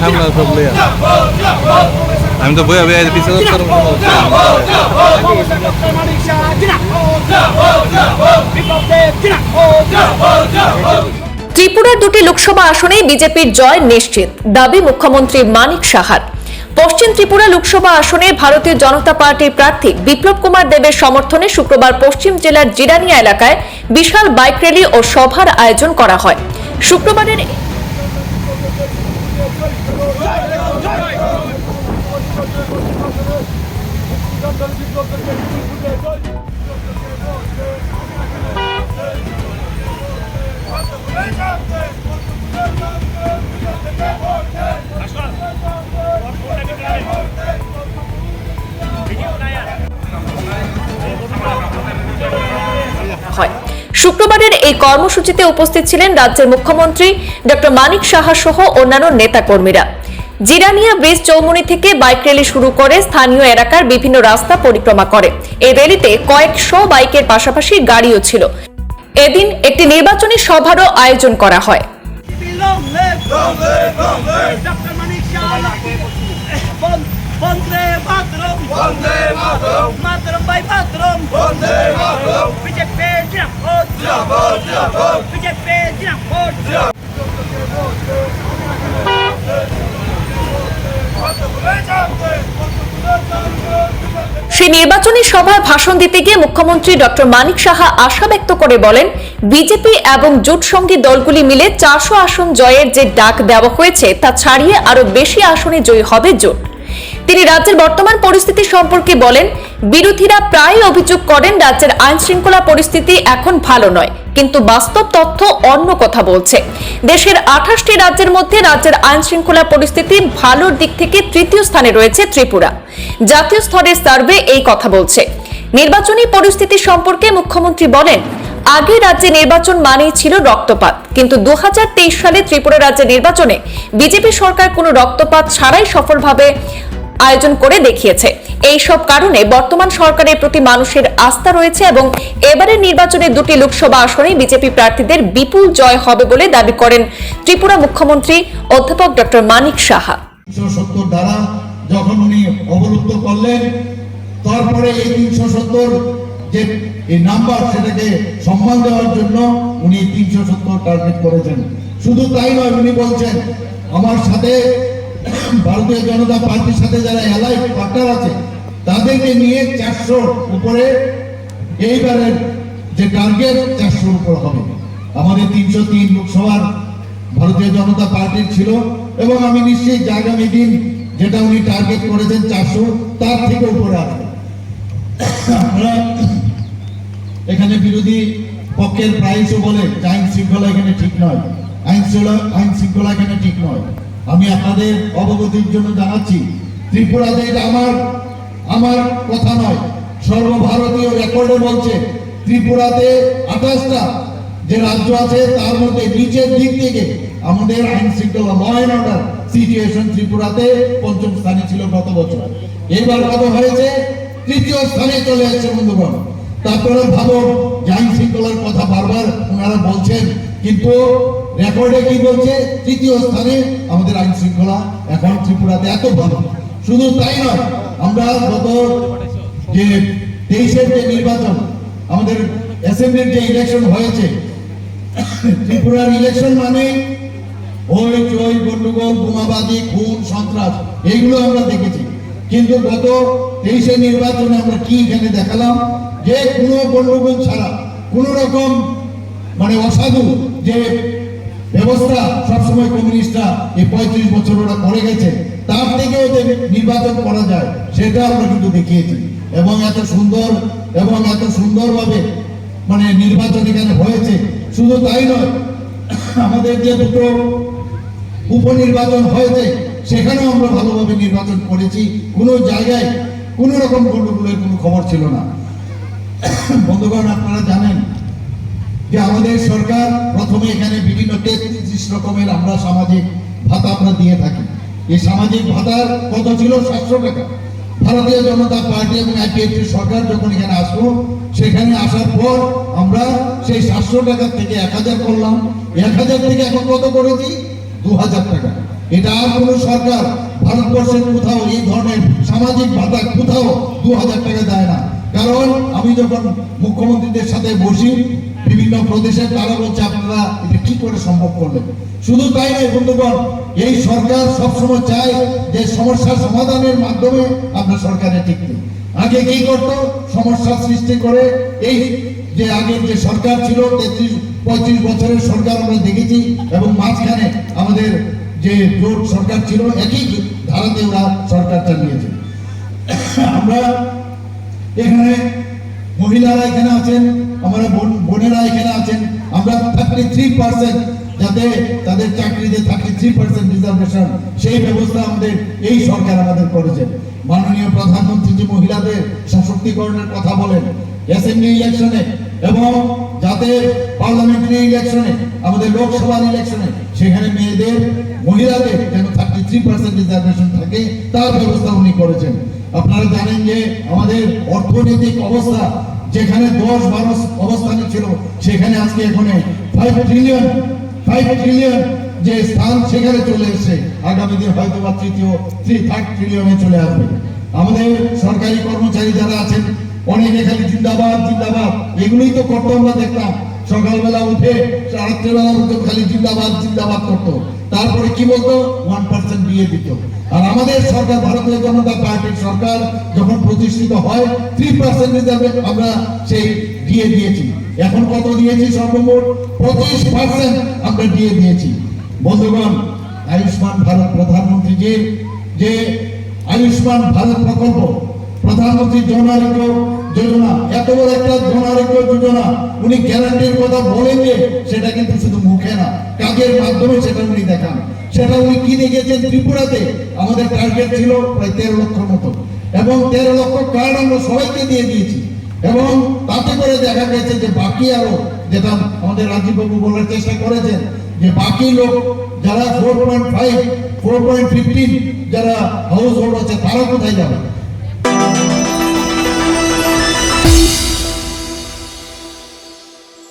সামনে সব আমি তো বইয়া বইয়া পিছিয়ে যাচ্ছি ত্রিপুরার দুটি লোকসভা আসনে বিজেপির জয় নিশ্চিত দাবি মুখ্যমন্ত্রী মানিক সাহার। পশ্চিম ত্রিপুরা লোকসভা আসনে ভারতীয় জনতা পার্টির প্রার্থী বিপ্লব কুমার দেবের সমর্থনে শুক্রবার পশ্চিম জেলার জিরানিয়া এলাকায় বিশাল বাইক র্যালি ও সভার আয়োজন করা হয়। শুক্রবারের হয়। শুক্রবারের এই কর্মসূচিতে উপস্থিত ছিলেন রাজ্যের মুখ্যমন্ত্রী ডক্টর মানিক সাহা সহ অন্যান্য নেতাকর্মীরা। জিরানিয়া ব্রিজ চৌমুনি থেকে বাইক র্যালি শুরু করে স্থানীয় এলাকার বিভিন্ন রাস্তা পরিক্রমা করে। এই র্যালিতে কয়েকশো বাইকের পাশাপাশি গাড়িও ছিল। এদিন একটি নির্বাচনী সভারও আয়োজন করা হয়. সেই নির্বাচনী সভায় ভাষণ দিতে গিয়ে মুখ্যমন্ত্রী ডক্টর মানিক সাহা আশা ব্যক্ত করে বলেন, বিজেপি এবং জোট সঙ্গী দলগুলি মিলে চারশো আসন জয়ের যে ডাক দেওয়া হয়েছে, তা ছাড়িয়ে আরও বেশি আসনে জয়ী হবে জোট। তিনি রাজ্যের বর্তমান পরিস্থিতি সম্পর্কে বলেন, বিরোধীরা প্রায় অভিযোগ করেন, রাজ্যের আইন শৃঙ্খলা পরিস্থিতি এখন ভালো নয়। কিন্তু বাস্তব তথ্য অন্য কথা বলছে। দেশের আঠাশটি রাজ্যের মধ্যে রাজ্যের আইন শৃঙ্খলা পরিস্থিতি ভালোর দিক থেকে তৃতীয় স্থানে রয়েছে ত্রিপুরা। জাতীয় স্তরের সার্ভে এই কথা বলছে। নির্বাচনী পরিস্থিতি সম্পর্কে মুখ্যমন্ত্রী বলেন, আগে রাজ্যে নির্বাচন মানেই ছিল রক্তপাত, কিন্তু দু হাজার তেইশ সালে ত্রিপুরা রাজ্যের নির্বাচনে বিজেপি সরকার কোনো রক্তপাত ছাড়াই সফলভাবে আয়োজন করে দেখিয়েছে। এই সব কারণে বর্তমান সরকারের প্রতি মানুষের আস্থা রয়েছে এবং এবারের নির্বাচনে দুটি লোকসভা আসনে বিজেপি প্রার্থীদের বিপুল জয় হবে বলে দাবি করেন ত্রিপুরা মুখ্যমন্ত্রী অধ্যাপক ডক্টর মানিক সাহা। যখন উনি অবরুদ্ধ করলেন, তারপরে এই তিনশো সত্তর যে এই নাম্বার সেটাকে সম্মান দেওয়ার জন্য উনি তিনশো সত্তর টার্গেট করেছেন। শুধু তাই নয়, উনি বলছেন, আমার সাথে ভারতীয় জনতা পার্টির সাথে যারা এলাই পার্টনার আছে, তাদেরকে নিয়ে চারশো উপরে এইবারের যে টার্গেট চারশোর উপর হবে। আমাদের তিনশো তিন লোকসভার ভারতীয় জনতা পার্টির ছিল এবং আমি নিশ্চিত যে আগামী দিন যেটা উনি টার্গেট করেছেন চারশো, তার থেকে উপরে আসবে আমরা এখানে বিরোধী পক্ষের প্রায়শ বলে আইন শৃঙ্খলা এখানে ঠিক নয়। আইন শৃঙ্খলা আইন শৃঙ্খলা এখানে ঠিক নয়। আমি আপনাদের অবগতির জন্য জানাচ্ছি, ত্রিপুরাতে এটা আমার আমার কথা নয়। সর্বভারতীয় রেকর্ডে বলছে, ত্রিপুরাতে আঠাশটা যে রাজ্য আছে, তার মধ্যে নিচের দিক থেকে আমাদের আইন শৃঙ্খলা ল অর্ডার সিচুয়েশন ত্রিপুরাতে পঞ্চম স্থানে ছিল গত বছর। এবার কত হয়েছে? তৃতীয় স্থানে চলে আসছে বন্ধুগণ। তারপরে ভাবো যে আইন শৃঙ্খলার কথা বারবার ওনারা বলছেন কিন্তু রেকর্ডে কি বলছে? তৃতীয় স্থানে আমাদের আইন শৃঙ্খলা এখন ত্রিপুরাতে এত ভালো। শুধু তাই নয়, আমরা গত যে তেইশের যে নির্বাচন, আমাদের অ্যাসেম্বলির যে ইলেকশন হয়েছে, ত্রিপুরার ইলেকশন মানে ওই চই গন্ডগোল বোমাবাদী খুন, সন্ত্রাস, এইগুলো আমরা দেখেছি। কিন্তু গত তেইশে নির্বাচনে আমরা কি এখানে দেখালাম? যে কোনো গন্ডগোল ছাড়া কোন রকম মানে অসাধু যে ব্যবস্থা সবসময় কমিউনিস্টরা এই পঁয়ত্রিশ বছর ওরা করে গেছে, তার থেকে ওদের নির্বাচন করা যায়, সেটা আমরা কিন্তু দেখিয়েছি। এবং এত সুন্দর, এবং এত সুন্দরভাবে মানে নির্বাচন এখানে হয়েছে, শুধু তাই নয়, আমাদের যে দুটো উপনির্বাচন হয়েছে, সেখানেও আমরা ভালোভাবে নির্বাচন করেছি। কোনো জায়গায় কোনো রকম গন্ডগোলের কোনো খবর ছিল না। বন্ধুগণ, আপনারা জানেন যে আমাদের সরকার প্রথমে এখানে বিভিন্ন তেত্রিশ রকমের আমরা সামাজিক ভাতা আমরা দিয়ে থাকি। এই সামাজিক ভাতার কত ছিল? সাতশো টাকা। ভারতীয় জনতা পার্টি এবং আইপিএফ সরকার যখন এখানে আসলো, সেখানে আসার পর আমরা সেই সাতশো টাকা থেকে এক হাজার করলাম। এক হাজার থেকে এখন কত করেছি? দু হাজার টাকা। এটা আর কোনো সরকার ভারতবর্ষের কোথাও এই ধরনের সামাজিক ভাতা কোথাও দু হাজার টাকা দেয় না। কারণ আমি যখন মুখ্যমন্ত্রীদের সাথে বসি বিভিন্ন প্রদেশের তারা বলছে, আপনারা এটা কি করে সম্ভব করলেন? শুধু তাই নয়, বন্ধুগণ, এই সরকার সবসময় চায় যে সমস্যার সমাধানের মাধ্যমে আমরা সরকারে টিকতে। আগে কি করতো? সমস্যা সৃষ্টি করে এই যে আগের যে সরকার ছিল, তেত্রিশ, পঁয়ত্রিশ বছরের সরকার আমরা দেখেছি এবং মাঝখানে আমাদের যে জোট সরকার ছিল, একই ধারাতে ওরা সরকার চালিয়েছে। আমরা এখানে মহিলারা এখানে আছেন, আমরা বোনেরা এখানে আছেন, আমরা থার্টি থ্রি পার্সেন্ট যাতে তাদের চাকরিতে থার্টি থ্রি পার্সেন্ট রিজার্ভেশন সেই ব্যবস্থা আমাদের এই সরকার আমাদের করেছে। মাননীয় প্রধানমন্ত্রী যে মহিলাদের সশক্তিকরণের কথা বলেন, অ্যাসেম্বলি ইলেকশনে, এবং যাতে পার্লামেন্টারি ইলেকশনে, আমাদের লোকসভার ইলেকশনে, সেখানে মেয়েদের, মহিলাদের যেন থার্টি থ্রি পার্সেন্ট রিজার্ভেশন থাকে, তার ব্যবস্থা উনি করেছেন। আপনারা জানেন যে আমাদের অর্থনৈতিক অবস্থা যেখানে দশ বারো অবস্থানে ছিল, সেখানে আজকে এখানে ফাইভ ট্রিলিয়ন ফাইভ ট্রিলিয়ন যে স্থান, সেখানে চলে এসেছে। আগামী দিন হয়তো বা তৃতীয় থ্রি থার্ড ট্রিলিয়নে চলে আসবে। আমাদের সরকারি কর্মচারী যারা আছেন, অনেকে খালি জিন্দাবাদ জিন্দাবাদ। এগুলোই তো করতো আমরা দেখতাম সকালবেলা উঠে, রাত্রেবেলা উঠে খালি জিন্দাবাদ জিন্দাবাদ করতো। তারপরে কি বলতো? ওয়ান পার্সেন্ট দিয়ে দিত। আর আমাদের সরকার, ভারতীয় জনতা পার্টির সরকার যখন প্রতিষ্ঠিত হয় থ্রি পার্সেন্ট হিসাবে আমরা সেই দিয়ে দিয়েছি। এখন কত দিয়েছি সর্বমোট? পঁচিশ পার্সেন্ট আমরা দিয়ে দিয়েছি। বন্ধুগণ, আয়ুষ্মান ভারত প্রধানমন্ত্রীজির যে আয়ুষ্মান ভারত প্রকল্প, প্রধানমন্ত্রী জন আরোগ্য যোজনা, এত বড় একটা জন আরোগ্য যোজনা, উনি গ্যারান্টির কথা বলেন যে সেটা কিন্তু শুধু মুখে না কাজের মাধ্যমে সেটা উনি দেখান। সেটা উনি কি দেখেছেন ত্রিপুরাতে আমাদের টার্গেট ছিল প্রায় তেরো লক্ষ মতো। এবং তেরো লক্ষ কার্ড আমরা সবাইকে দিয়ে দিয়েছি। এবং তাতে করে দেখা গেছে যে বাকি আরও, যেটা আমাদের রাজীববাবু বলার চেষ্টা করেছেন, যে বাকি লোক যারা four point five four point fifteen যারা হাউস হোল্ড আছে, তারা কোথায় যাবে?